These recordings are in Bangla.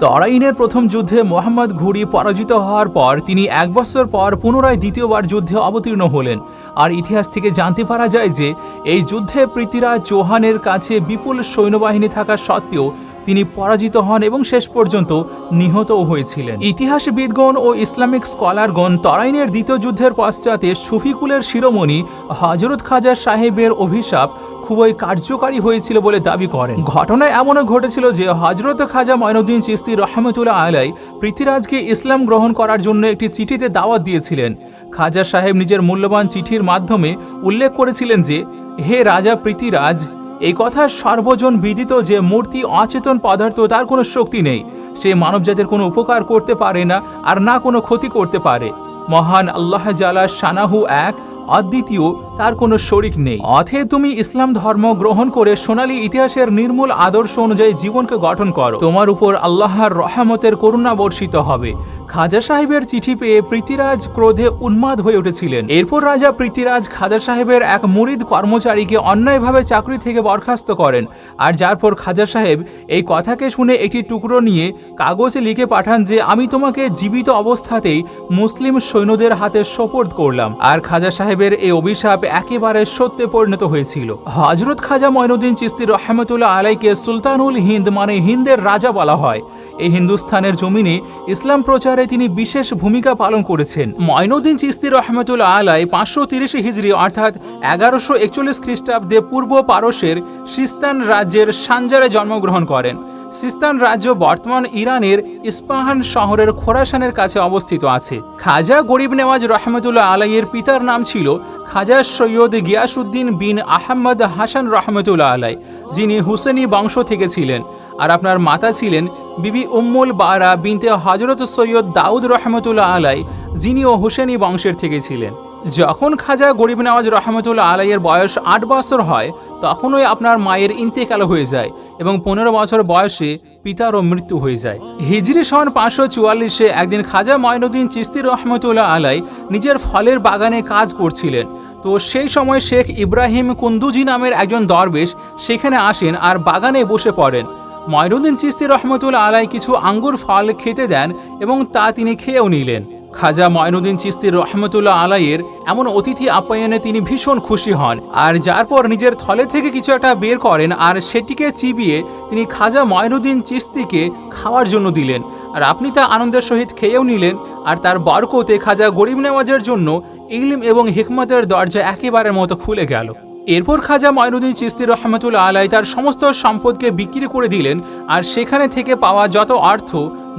তরাইনের প্রথম যুদ্ধে মোহাম্মদ ঘুরি পরাজিত হওয়ার পর তিনি এক বছর পর পুনরায় দ্বিতীয়বার যুদ্ধে অবতীর্ণ হলেন। আর ইতিহাস থেকে জানতে পারা যায় যে, এই যুদ্ধে পৃথ্বীরাজ চৌহানের কাছে বিপুল সৈন্যবাহিনী থাকা সত্ত্বেও তিনি পরাজিত হন এবং শেষ পর্যন্ত নিহতও হয়েছিলেন। ইতিহাসবিদগণ ও ইসলামিক স্কলারগণ তরাইনের দ্বিতীয় যুদ্ধের পশ্চাতে সুফিকুলের শিরোমণি হজরত খাজা সাহেবের অভিশাপ খুবই কার্যকারী হয়েছিল বলে দাবি করেন। ঘটনায় এমনও ঘটেছিল যে হজরত খাজা ময়নুদ্দিন চিস্তি রহমতুল্লাহ আলাই পৃথ্বীরাজকে ইসলাম গ্রহণ করার জন্য একটি চিঠিতে দাওয়াত দিয়েছিলেন। খাজা সাহেব নিজের মূল্যবান চিঠির মাধ্যমে উল্লেখ করেছিলেন যে, হে রাজা পৃথ্বীরাজ এই কথা সর্বজন বিদিত যে মূর্তি, অচেতন পদার্থ, তার কোনো শক্তি নেই। সে মানবজাতির কোনো উপকার করতে পারে না আর না কোনো ক্ষতি করতে পারে। মহান আল্লাহ জালা সানাহু এক অদ্বিতীয় তার কোনো শরিক নেই। অথে তুমি ইসলাম ধর্ম গ্রহণ করে সোনালী ইতিহাসের নির্মূল আদর্শ অনুযায়ী জীবনকে গঠন করো। তোমার উপর আল্লাহর রহমতের করুণা বর্ষিত হবে। খাজা সাহেবের চিঠি পেয়ে পৃথ্বীরাজ ক্রোধে উন্মাদ হয়ে উঠেছিলেন। এরপর রাজা পৃথ্বীরাজ খাজা সাহেবের এক মুরিদ কর্মচারীকে অন্যায়ভাবে চাকরি থেকে বরখাস্ত করেন। আর যার পর খাজা সাহেব এই কথাকে শুনে একটি টুকরো নিয়ে কাগজে লিখে পাঠান যে, আমি তোমাকে জীবিত অবস্থাতেই মুসলিম সৈন্যদের হাতে সোপর্দ করলাম। আর খাজা সাহেবের এই অভিশাপ একেবারে সত্যে পরিণত হয়েছিল। হজরত খাজা ময়নুদ্দিন চিস্তি রহমতুল্লাহ আলাইকে সুলতানুল হিন্দ মানে হিন্দের রাজা বলা হয়। এই হিন্দুস্থানের জমিনে ইসলাম প্রচারে তিনি বিশেষ ভূমিকা পালন করেছেন। ময়নুদ্দিন চিস্তি রহমতুল্লাহ আলাই পাঁচশো তিরিশে হিজড়ি অর্থাৎ এগারোশো একচল্লিশ খ্রিস্টাব্দে পূর্ব পারস্যের সিস্তান রাজ্যের সানজারে জন্মগ্রহণ করেন। সিস্তান রাজ্য বর্তমান ইরানের ইস্পাহান শহরের খোরাসানের কাছে অবস্থিত আছে। খাজা গরিব নেওয়াজ রহমতুল্লাহ আলাইয়ের পিতার নাম ছিল খাজা সৈয়দ গিয়াসুদ্দিন বিন আহমদ হাসান রহমতুল্লাহ আলাই, যিনি হুসেনি বংশ থেকে ছিলেন। আর আপনার মাতা ছিলেন বিবি উম্মুল বারা বিনতে হজরত সৈয়দ দাউদ রহমতুল্লাহ আলাই, যিনিও হুসেনি বংশের থেকে ছিলেন। যখন খাজা গরিব নওয়াজ রহমতুল্লাহ আলাইয়ের বয়স আট বছর হয়, তখনই আপনার মায়ের ইন্তেকাল হয়ে যায় এবং পনেরো বছর বয়সে পিতারও মৃত্যু হয়ে যায়। হিজরি সন পাঁচশো চুয়াল্লিশে একদিন খাজা ময়নুদ্দিন চিস্তি রহমতুল্লাহ আলাই নিজের ফলের বাগানে কাজ করছিলেন। তো সেই সময় শেখ ইব্রাহিম কুন্দুজি নামের একজন দরবেশ সেখানে আসেন আর বাগানে বসে পড়েন। ময়নুদ্দিন চিস্তি রহমতুল্লাহ আলাই কিছু আঙ্গুর ফল খেতে দেন এবং তা তিনি খেয়েও নিলেন। খাজা ময়নুদ্দিন চিস্তির রহমতুল্লাহ আলাইয়ের এমন অতিথি আপ্যায়নে তিনি ভীষণ খুশি হন। আর যার পর নিজের থলে থেকে কিছু একটা বের করেন আর সেটিকে চিবিয়ে তিনি খাজা ময়নুদ্দিন চিস্তিকে খাওয়ার জন্য দিলেন। আর আপনি তা আনন্দের সহিত খেয়েও নিলেন আর তার বরকতে খাজা গরিব নেওয়াজের জন্য ইলম এবং হিকমতের দরজা একেবারের মতো খুলে গেল। এরপর খাজা ময়নুদ্দিন চিস্তি রহমতুল্লাহ আলাই তার সমস্ত সম্পদকে বিক্রি করে দিলেন আর সেখানে থেকে পাওয়া যত অর্থ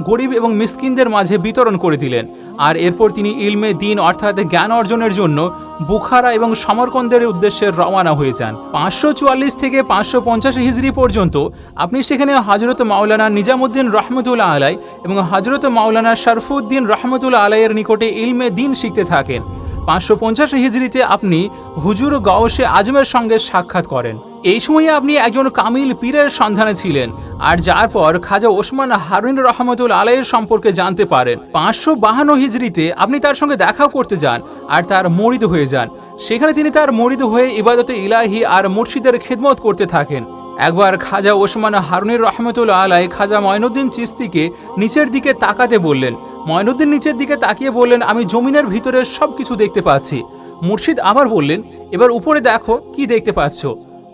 গরিব এবং মিসকিনদের মাঝে বিতরণ করে দিলেন। আর এরপর তিনি ইলমে দিন অর্থাৎ জ্ঞান অর্জনের জন্য বুখারা এবং সমরকন্দের উদ্দেশ্যে রওয়ানা হয়ে যান। পাঁচশো চুয়াল্লিশ থেকে পাঁচশো পঞ্চাশ হিজড়ি পর্যন্ত আপনি সেখানে হজরত মাওলানা নিজামুদ্দিন রহমতুল্লাহ আলাই এবং হজরত মাওলানা শরফুদ্দিন রহমতুল্লাহ আলাইয়ের নিকটে ইলমে দিন শিখতে থাকেন। পাঁচশো পঞ্চাশ হিজড়িতে আপনি হুজুর গওসে আজমের সঙ্গে সাক্ষাৎ করেন। এই সময়ে আপনি একজন কামিল পীরের সন্ধানে ছিলেন, আর যার পর খাজা ওসমান হারুন রহমতুল আলাইয়ের সম্পর্কে জানতে পারেন। পাঁচশো বাহান্ন হিজড়িতে আপনি তার সঙ্গে দেখাও করতে যান, আর তার মরিদ হয়ে যান। সেখানে তিনি তার মরিদ হয়ে ইবাদতে ইলাহি আর মুর্শিদের খিদমত করতে থাকেন। একবার খাজা ওসমান হারুনের রহমতুল্লা আলাই খাজা ময়নুদ্দিন চিস্তিকে নিচের দিকে তাকাতে বললেন, ময়নুদ্দিন নিচের দিকে তাকিয়ে বললেন, আমি জমিনের ভিতরে সব কিছু দেখতে পাচ্ছি। মুর্শিদ আবার বললেন, এবার উপরে দেখো, কি দেখতে পাচ্ছ?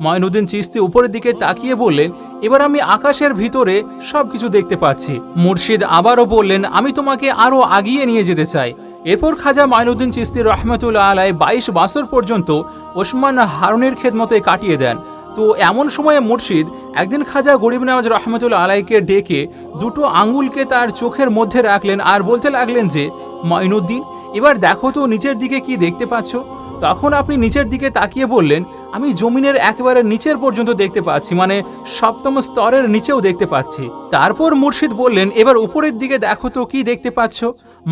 ময়নুদ্দিন চিস্তি উপরের দিকে তাকিয়ে বললেন, এবার আমি আকাশের ভিতরে সব কিছু দেখতে পাচ্ছি। মুর্শিদ আবারও বললেন, আমি তোমাকে আরও আগিয়ে নিয়ে যেতে চাই। এরপর খাজা মাইনুদ্দিন চিস্তি রহমতুল্লাহ আলাই বাইশ বছর পর্যন্ত ওসমান হারুনের খেদমতে কাটিয়ে দেন। তো এমন সময়ে মুর্শিদ একদিন খাজা গরিব নওয়াজ রহমতুল্লাহ আলাইকে ডেকে দুটো আঙ্গুলকে তার চোখের মধ্যে রাখলেন আর বলতে লাগলেন যে মঈনুদ্দিন এবার দেখো তো নিচের দিকে কি দেখতে পাচ্ছ? তখন আপনি নিচের দিকে তাকিয়ে বললেন আমি জমিনের একেবারে নিচের পর্যন্ত দেখতে পাচ্ছি মানে সপ্তম স্তরের নিচেও দেখতে পাচ্ছি। তারপর মুর্শিদ বললেন, এবার উপরের দিকে দেখো তো কি দেখতে পাচ্ছ?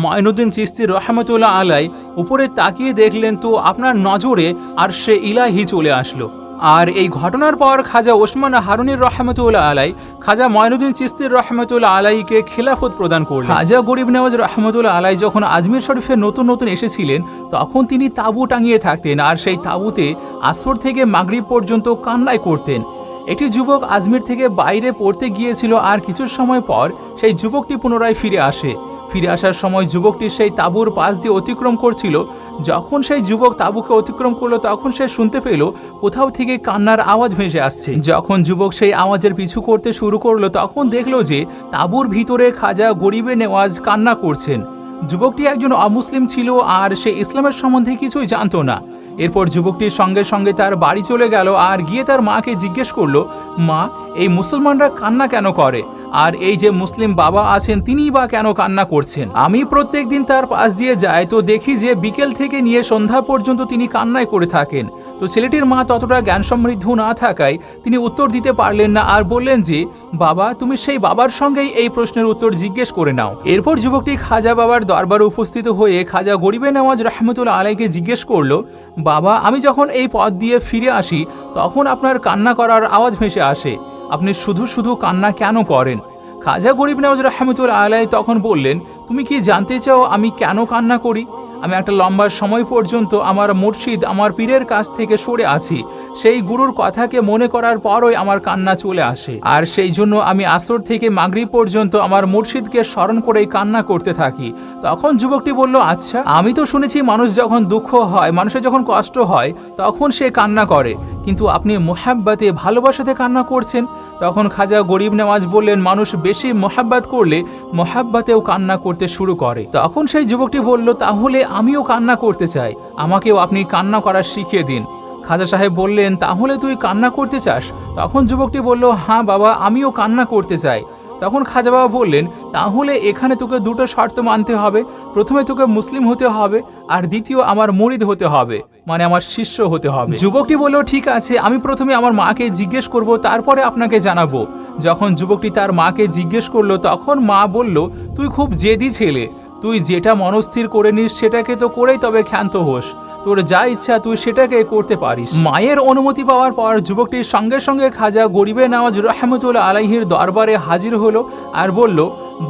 ময়নুদ্দিন চিস্তি রহমতুল্লাহ আলাই উপরে তাকিয়ে দেখলেন তো আপনার নজরে আর সে ইলাহি চলে আসলো। আর এই ঘটনার পর খাজা ওসমান হারুনির রহমতুল্লাহ আলাই, খাজা ময়নুদ্দিন চিস্তির রহমতুল্লাহ আলাইকে খেলাফত প্রদান করলেন। খাজা গরিব নওয়াজ রহমতুল্লাহ আলাই যখন আজমির শরীফে নতুন নতুন এসেছিলেন, তখন তিনি তাঁবু টাঙিয়ে থাকতেন আর সেই তাঁবুতে আসর থেকে মাগরিব পর্যন্ত কান্নাই করতেন। একটি যুবক আজমির থেকে বাইরে পড়তে গিয়েছিল আর কিছু সময় পর সেই যুবকটি পুনরায় ফিরে আসে। ফিরে আসার সময় যুবকটি সেই তাঁবুর পাশ দিয়ে অতিক্রম করছিল। যখন সেই যুবক তাঁবুকে অতিক্রম করল, তখন সে শুনতে পেল, কোথাও থেকে কান্নার আওয়াজ ভেসে আসছে। যখন যুবক সেই আওয়াজের পিছু করতে শুরু করল, তখন দেখল যে তাঁবুর ভিতরে খাজা গরিবে নেওয়াজ কান্না করছেন। যুবকটি একজন অমুসলিম ছিল আর সে ইসলামের সম্বন্ধে কিছুই জানতো না। এরপর যুবকটির সঙ্গে সঙ্গে তার বাড়ি চলে গেল আর গিয়ে তার মাকে জিজ্ঞেস করল, মা এই মুসলমানরা কান্না কেন করে? আর এই যে মুসলিম বাবা আছেন তিনি বা কেন কান্না করছেন? আমি প্রত্যেক দিন তার পাশ দিয়ে যাই, তো দেখি যে বিকেল থেকে নিয়ে সন্ধ্যা পর্যন্ত তিনি কান্নায় করে থাকেন। তো ছেলেটির মা ততটা জ্ঞান সমৃদ্ধ না থাকায় তিনি উত্তর দিতে পারলেন না আর বললেন যে, বাবা, তুমি সেই বাবার সঙ্গেই এই প্রশ্নের উত্তর জিজ্ঞেস করে নাও। এরপর যুবকটি খাজা বাবার দরবারে উপস্থিত হয়ে খাজা গরিবে নওয়াজ রহমতুল্লা আলাইকে জিজ্ঞেস করল, বাবা, আমি যখন এই পথ দিয়ে ফিরে আসি, তখন আপনার কান্না করার আওয়াজ ভেসে আসে। আপনি শুধু শুধু কান্না কেন করেন? খাজা গরিব নওয়াজ রহমতুল আলাই তখন বললেন, তুমি কি জানতে চাও আমি কেন কান্না করি? আমি একটা লম্বা সময় পর্যন্ত আমার মুর্শিদ আমার পীরের কাছ থেকে সরে আছি। সেই গুরুর কথাকে মনে করার পরই আমার কান্না চলে আসে। আর সেই জন্য আমি আসর থেকে মাগরি পর্যন্ত আমার মুর্শিদকে স্মরণ করেই কান্না করতে থাকি। তখন যুবকটি বলল আচ্ছা আমি তো শুনেছি মানুষ যখন দুঃখ হয়, মানুষের যখন কষ্ট হয়, তখন সে কান্না করে। কিন্তু আপনি মোহাব্বাতে, ভালোবাসাতে কান্না করছেন? তখন খাজা গরিব নেওয়াজ বললেন, মানুষ বেশি মোহাব্বাত করলে মোহাব্বাতেও কান্না করতে শুরু করে। তখন সেই যুবকটি বলল, তাহলে আমিও কান্না করতে চাই। আমাকেও আপনি কান্না করা শিখিয়ে দিন। খাজা সাহেব বললেন, তাহলে তুই কান্না করতে চাস? তখন যুবকটি বলল হ্যাঁ বাবা, আমিও কান্না করতে চাই। তখন খাজা বাবা বললেন, তাহলে এখানে তোকে দুটো শর্ত মানতে হবে। প্রথমে তোকে মুসলিম হতে হবে আর দ্বিতীয় আমার মরিদ হতে হবে মানে আমার শিষ্য হতে হবে। যুবকটি বলল, ঠিক আছে, আমি প্রথমে আমার মাকে জিজ্ঞেস করব, তারপরে আপনাকে জানাব। যখন যুবকটি তার মাকে জিজ্ঞেস করল, তখন মা বলল, তুই খুব জেদি ছেলে তুই যেটা মনস্থির করে নিস সেটাকে তো করেই তবে ক্ষান্ত হোস। তোর যা ইচ্ছা তুই সেটাকে করতে পারিস। মায়ের অনুমতি পাওয়ার পর যুবকটির সঙ্গে সঙ্গে খাজা গরিবে নওয়াজ রহমতুল্লাহ আলাইহির দরবারে হাজির হলো আর বলল,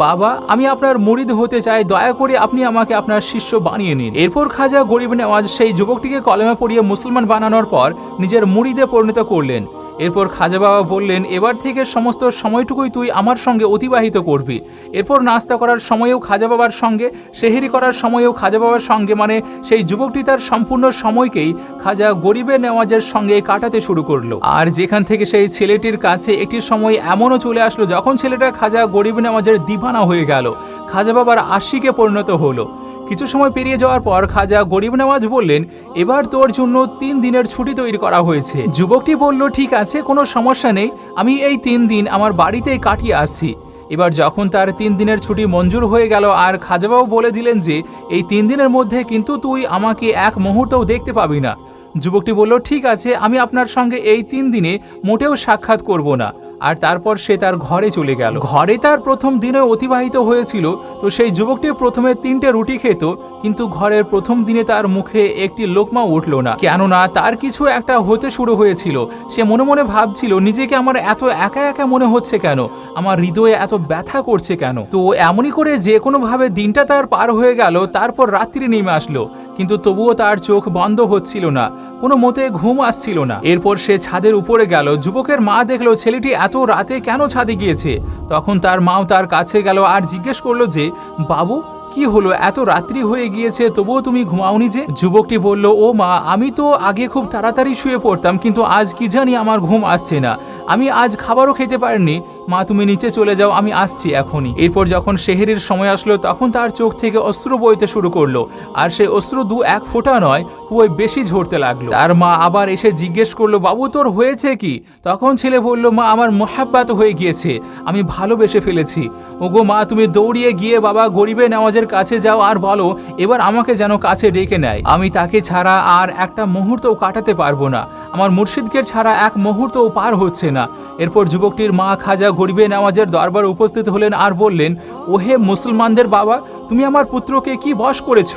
বাবা, আমি আপনার মুরিদ হতে চাই, দয়া করে আপনি আমাকে আপনার শিষ্য বানিয়ে নিন। এরপর খাজা গরিব নেওয়াজ সেই যুবকটিকে কলেমা পড়িয়ে মুসলমান বানানোর পর নিজের মুরিদে পরিণত করলেন। এরপর খাজা বাবা বললেন, এবার থেকে সমস্ত সময়টুকুই তুই আমার সঙ্গে অতিবাহিত করবি। এরপর নাস্তা করার সময়েও খাজা বাবার সঙ্গে, সেহেরি করার সময়েও খাজা বাবার সঙ্গে মানে সেই যুবকটি তার সম্পূর্ণ সময়কেই খাজা গরিবে নেওয়াজের সঙ্গে কাটাতে শুরু করল। আর যেখান থেকে সেই ছেলেটির কাছে একটি সময় এমনও চলে আসলো, যখন ছেলেটা খাজা গরিব নেওয়াজের দিবানা হয়ে গেল। খাজা বাবার আশিকে পরিণত হলো। কিছু সময় পেরিয়ে যাওয়ার পর খাজা গরিব নওয়াজ বললেন, এবার তোর জন্য তিন দিনের ছুটি তৈরি করা হয়েছে। যুবকটি বলল, ঠিক আছে, কোনো সমস্যা নেই, আমি এই তিন দিন আমার বাড়িতেই কাটিয়ে আসছি। এবার যখন তার তিন দিনের ছুটি মঞ্জুর হয়ে গেল, আর খাজাবাবু বলে দিলেন যে, এই তিন দিনের মধ্যে কিন্তু তুই আমাকে এক মুহূর্তও দেখতে পাবি না। যুবকটি বলল, ঠিক আছে, আমি আপনার সঙ্গে এই তিন দিনে মোটেও সাক্ষাৎ করব না। আর তারপর সে তার ঘরে চলে গেল। ঘরে তার প্রথম দিনে অতিবাহিত হয়েছিল, তো সেই যুবকটি প্রথমে তিনটে রুটি খেত কিন্তু ঘরের প্রথম দিনে তার মুখে একটি লোকমা উঠল না। কেননা তার কিছু একটা হতে শুরু হয়েছিল। সে মনে মনে ভাবছিল, নিজেকে আমার এত একা একা মনে হচ্ছে কেন? আমার হৃদয়ে এত ব্যথা করছে কেন? তো এমনই করে যে কোনোভাবে দিনটা তার পার হয়ে গেল, তারপর রাত্রি নেমে আসলো। কিন্তু তবুও তার চোখ বন্ধ হচ্ছিল না। কোনো মতে ঘুম আসছিল না। এরপর সে ছাদের উপরে গেল। যুবকের মা দেখল, ছেলেটি এত রাতে কেন ছাদে গিয়েছে? তখন তার মাও তার কাছে গেল আর জিজ্ঞেস করল যে, বাবু কি হলো? এত রাত্রি হয়ে গিয়েছে, তবুও তুমি ঘুমাওনি যে? যুবকটি বলল, ও মা, আমি তো আগে খুব তাড়াতাড়ি শুয়ে পড়তাম, কিন্তু আজ কি জানি আমার ঘুম আসছে না। আমি আজ খাবারও খেতে পারিনি। মা, তুমি নিচে চলে যাও, আমি আসছি এখনই। এরপর যখন শেহেরির সময় আসলো, তখন তার চোখ থেকে অস্ত্র বইতে শুরু করল। আর সেই অস্ত্র দু এক ফোঁটা নয়, খুবই বেশি ঝরতে লাগল। তার মা আবার এসে জিজ্ঞেস করল, বাবু, তোর হয়েছে কি? তখন ছেলে বলল, মা, আমার মোহাব্বাত হয়ে গিয়েছে। আমি ভালোবেসে ফেলেছি। ওগো মা, তুমি দৌড়িয়ে গিয়ে বাবা, গরিবে নেওয়াজের কাছে যাও আর বলো, এবার আমাকে যেন কাছে ডেকে নেয়। আমি তাকে ছাড়া আর একটা মুহূর্তও কাটাতে পারব না। আমার মুর্শিদকে ছাড়া এক মুহূর্তও পার হচ্ছে না। এরপর যুবকটির মা খাজা গরিবে নামাজের দরবার উপস্থিত হলেন আর বললেন, ওহে মুসলমানদের বাবা, তুমি আমার পুত্রকে কি বশ করেছ?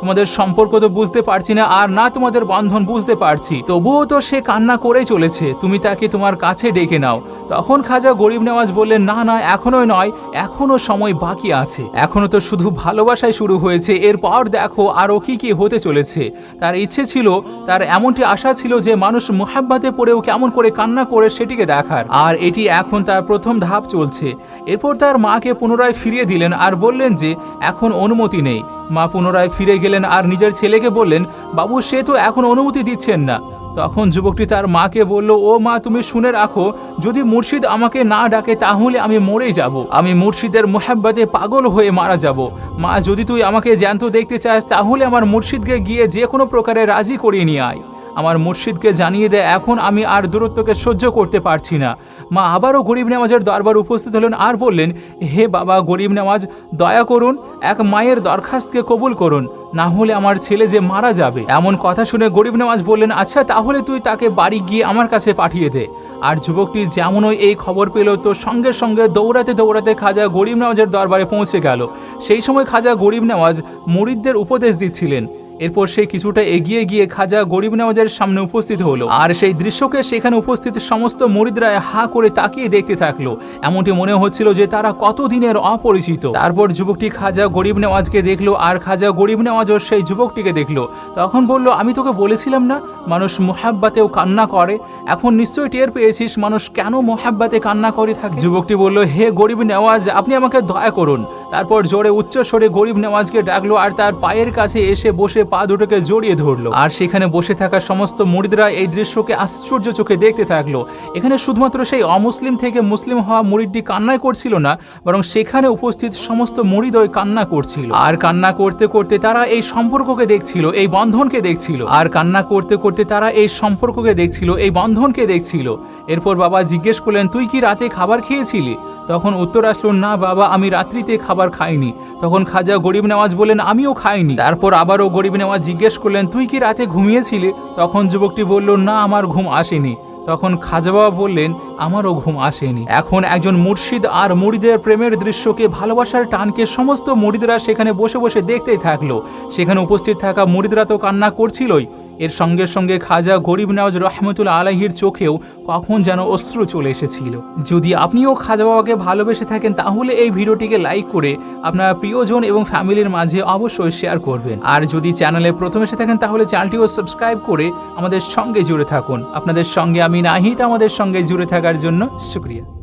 তোমাদের সম্পর্ক তো বুঝতে পারছি না, আর না তোমাদের বন্ধন বুঝতে পারছি। তবুও তো সে কান্না করেই চলেছে, তুমি তাকে তোমার কাছে ডেকে নাও। তখন খাজা গরিব নেওয়াজ বললেন, না না, এখনোই নয়, এখনও সময় বাকি আছে। এখনও তো শুধু ভালোবাসায় শুরু হয়েছে, এরপর দেখো আরও কি কি হতে চলেছে। তার ইচ্ছে ছিল, তার এমনটি আশা ছিল যে মানুষ মোহাব্বাতে পড়েও কেমন করে কান্না করে সেটিকে দেখার। আর এটি এখন তার প্রথম ধাপ চলছে। এরপর তার মাকে পুনরায় ফিরিয়ে দিলেন আর বললেন যে, এখন অনুমতি নেই। মা পুনরায় ফিরে গেলেন আর নিজের ছেলেকে বললেন, বাবু, সে তো এখন অনুমতি দিচ্ছেন না। তখন যুবকটি তার মাকে বলল, ও মা, তুমি শুনে রাখো, যদি মুর্শিদ আমাকে না ডাকে, তাহলে আমি মরেই যাব। আমি মুর্শিদের মোহাব্বাতে পাগল হয়ে মারা যাব। মা, যদি তুই আমাকে জ্যান্ত দেখতে চাস, তাহলে আমার মুর্শিদকে গিয়ে যে কোনো প্রকারে রাজি করিয়ে নিয়ে আয়। আমার মুর্শিদকে জানিয়ে দেয়, এখন আমি আর দূরত্বকে সহ্য করতে পারছি না। মা আবারও গরিব নেওয়াজের দরবার উপস্থিত হলেন আর বললেন, হে বাবা, গরিব নেওয়াজ দয়া করুন, এক মায়ের দরখাস্তকে কবুল করুন, না হলে আমার ছেলে যে মারা যাবে। এমন কথা শুনে গরিব নেওয়াজ বললেন আচ্ছা তাহলে তুই তাকে বাড়ি গিয়ে আমার কাছে পাঠিয়ে দে। আর যুবকটি যেমনই এই খবর পেল, তো সঙ্গে সঙ্গে দৌড়াতে দৌড়াতে খাজা গরিব নেওয়াজের দরবারে পৌঁছে গেল। সেই সময় খাজা গরিব নেওয়াজ মুরিদদের উপদেশ দিচ্ছিলেন। এরপর সে কিছুটা এগিয়ে গিয়ে খাজা গরিব নওয়াজের সামনে উপস্থিত হলো। আর সেই দৃশ্যকে সেখানে উপস্থিত সমস্ত মরিদরা হা করে তাকিয়ে দেখতে থাকল। এমনটি মনে হচ্ছিল যে তারা কতদিনের অপরিচিত। তারপর যুবকটি খাজা গরিব নেওয়াজকে দেখল আর খাজা গরিব নেওয়াজও সেই যুবকটিকে দেখল। তখন বলল, আমি তোকে বলেছিলাম না, মানুষ মোহাব্বাতেও কান্না করে। এখন নিশ্চয়ই টের পেয়েছিস মানুষ কেন মোহাব্বাতে কান্না করে থাকে? যুবকটি বলল, হে গরিব নেওয়াজ আপনি আমাকে দয়া করুন। তারপর জোরে উচ্চস্বরে গরিব নেওয়াজকে ডাকলো আর তার পায়ের কাছে এসে বসে পা দুটোকে জড়িয়ে ধরলো। আর সেখানে বসে থাকা সমস্ত মুরিদরা এই দৃশ্যকে আশ্চর্য চোখে দেখতে থাকল। এখানে শুধুমাত্র সেই অমুসলিম থেকে মুসলিম হওয়া মুরিদটি কান্নাই করছিল না, বরং সেখানে উপস্থিত সমস্ত মুরিদই কান্না করছিল। আর কান্না করতে করতে তারা এই সম্পর্ককে দেখছিল, এই বন্ধনকে দেখছিল। আর কান্না করতে করতে তারা এই সম্পর্ককে দেখছিল, এই বন্ধনকে দেখছিল। এরপর বাবা জিজ্ঞেস করলেন, তুই কি রাতে খাবার খেয়েছিলি? তখন উত্তর আসলো, না বাবা, আমি রাত্রিতে খাবার খাইনি। তখন খাজা গরিব নেওয়াজ বলেন আমিও খাইনি। তারপর আবারও গরিব নেওয়াজ জিজ্ঞেস করলেন, তুই কি রাতে ঘুমিয়েছিলি? তখন যুবকটি বলল, না, আমার ঘুম আসেনি। তখন খাজা বাবা বললেন, আমারও ঘুম আসেনি। এখন একজন মুর্শিদ আর মুড়িদের প্রেমের দৃশ্যকে ভালোবাসার টানকে সমস্ত মুড়িদরা সেখানে বসে বসে দেখতেই থাকল। সেখানে উপস্থিত থাকা মুড়িদরা তো কান্না করছিলই। এর সঙ্গে সঙ্গে খাজা গরিব নওয়াজ রহমতুল আলাহির চোখেও কখন যেন অশ্রু চলে এসেছিল। যদি আপনিও খাজা বাবাকে ভালোবেসে থাকেন, তাহলে এই ভিডিওটিকে লাইক করে আপনার প্রিয়জন এবং ফ্যামিলির মাঝে অবশ্যই শেয়ার করবেন। আর যদি চ্যানেলে প্রথম এসে থাকেন, তাহলে চ্যানেলটিও সাবস্ক্রাইব করে আমাদের সঙ্গে জুড়ে থাকুন। আপনাদের সঙ্গে আমি নাহিত আমাদের সঙ্গে জুড়ে থাকার জন্য শুক্রিয়া।